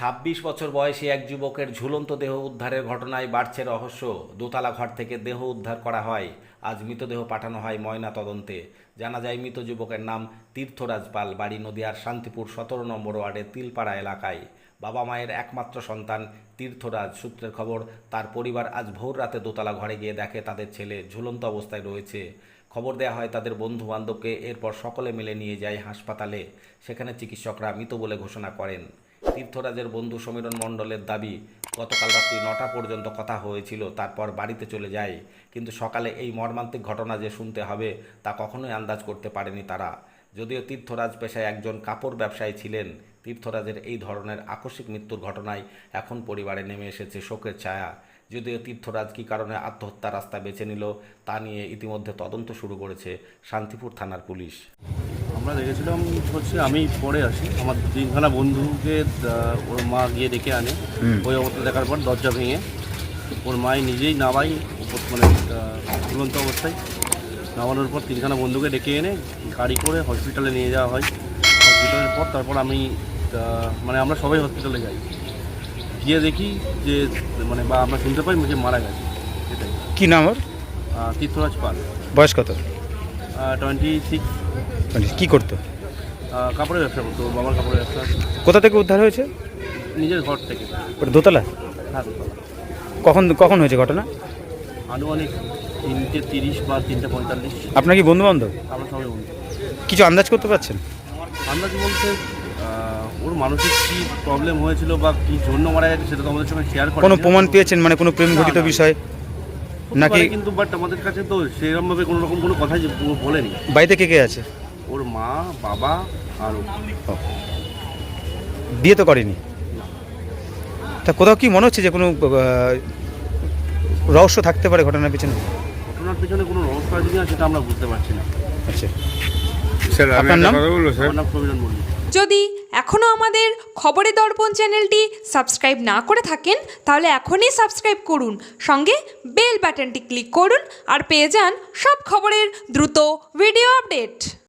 ছাব্বিশ বছর বয়সী এক যুবকের ঝুলন্ত দেহ উদ্ধারের ঘটনায় বাড়ছে রহস্য। দোতলা ঘর থেকে দেহ উদ্ধার করা হয়। আজ মৃতদেহ পাঠানো হয় ময়না তদন্তে। জানা যায়, মৃত যুবকের নাম তীর্থরাজ পাল, বাড়ি নদিয়ার শান্তিপুর সতেরো নম্বর ওয়ার্ডের তিলপাড়া এলাকায়। বাবা মায়ের একমাত্র সন্তান তীর্থরাজ সূত্রের খবর, তার পরিবার আজ ভোর রাতে দোতলা ঘরে গিয়ে দেখে তাদের ছেলে ঝুলন্ত অবস্থায় রয়েছে। খবর দেওয়া হয়, তাদের বন্ধু বান্ধবকে এরপর সকলে মিলে নিয়ে যায় হাসপাতালে। সেখানে চিকিৎসকরা মৃত বলে ঘোষণা করেন। তীর্থরাজের বন্ধু সমীরণ মণ্ডলের দাবি, গতকাল রাত্রি নটা পর্যন্ত কথা হয়েছিল, তারপর বাড়িতে চলে যায়। কিন্তু সকালে এই মর্মান্তিক ঘটনা যে শুনতে হবে, তা কখনোই আন্দাজ করতে পারেনি তারা। যদিও তীর্থরাজ পেশায় একজন কাপড় ব্যবসায়ী ছিলেন, তীর্থরাজের এই ধরনের আকস্মিক মৃত্যুর ঘটনায় এখন পরিবারে নেমে এসেছে শোকের ছায়া। যদিও তীর্থরাজ কী কারণে আত্মহত্যা রাস্তা বেছে নিল, তা নিয়ে ইতিমধ্যে তদন্ত শুরু করেছে শান্তিপুর থানার পুলিশ। আমরা দেখেছিলাম হচ্ছে আমি পরে আসি। আমার তিনখানা বন্ধুকে ওর মা গিয়ে ডেকে আনে। ওই অবস্থা দেখার পর দরজা ভেঙে ওর মাই নিজেই নামাই মানে ঝুলন্ত অবস্থায়। নামানোর পর তিনখানা বন্ধুকে ডেকে এনে গাড়ি করে হসপিটালে নিয়ে যাওয়া হয়। হসপিটালের পর তারপর আমি মানে আমরা সবাই হসপিটালে যাই। গিয়ে দেখি যে মানে বা আমরা শুনতে পাই যে মারা গেছে। সেটাই কি নাম ওর? তীর্থরাজ পাল। বয়স কত? টোয়েন্টি সিক্স মানে কি করতো? কাপড়ের ব্যবসা করতো বাবার কাপড়ের ব্যবসা। কোথা থেকে উদ্ধার হয়েছে? নিজের ঘর থেকে। ওটা দোতলা? হ্যাঁ কখন কখন হয়েছে ঘটনা? আনুমানিক তিনটে তিরিশ বা তিনটে পঁয়তাল্লিশ। আপনার কি বন্ধু বান্ধব আমরা সবাই বলি কিছু আন্দাজ করতে পারছেন? আন্দাজ বলতে ওর মানসিক কী প্রবলেম হয়েছিল বা কী জন্য মারা গেছে সেটা তো আমাদের সঙ্গে শেয়ার করে কোনো প্রমাণ পেয়েছেন? মানে কোনো প্রেম ঘটিত বিষয়? নাকি কিন্তু বাট আমাদের কাছে তো সেরকমভাবে কোনো রকম কোনো কথাই বলেনি। বাড়িতে কে কে আছে? ওর মা বাবা আর ও। বিয়ে তো করেনি? তা কোথাও কি মনে হচ্ছে যে কোনো আহ, রহস্য থাকতে পারে ঘটনার পিছনে? ঘটনার পিছনে কোনো রহস্য আছে কিনা সেটা আমরা বুঝতে পারছি না। আচ্ছা। স্যার আমি আপনার একটা নাম? কথা বলব স্যার। আমার নাম প্রবীণ মল্লিক যদি এখনও আমাদের খবরে দর্পণ চ্যানেলটি সাবস্ক্রাইব না করে থাকেন তাহলে এখনই সাবস্ক্রাইব করুন। সঙ্গে বেল বাটনটি ক্লিক করুন আর পেয়ে যান সব খবরের দ্রুত ভিডিও আপডেট।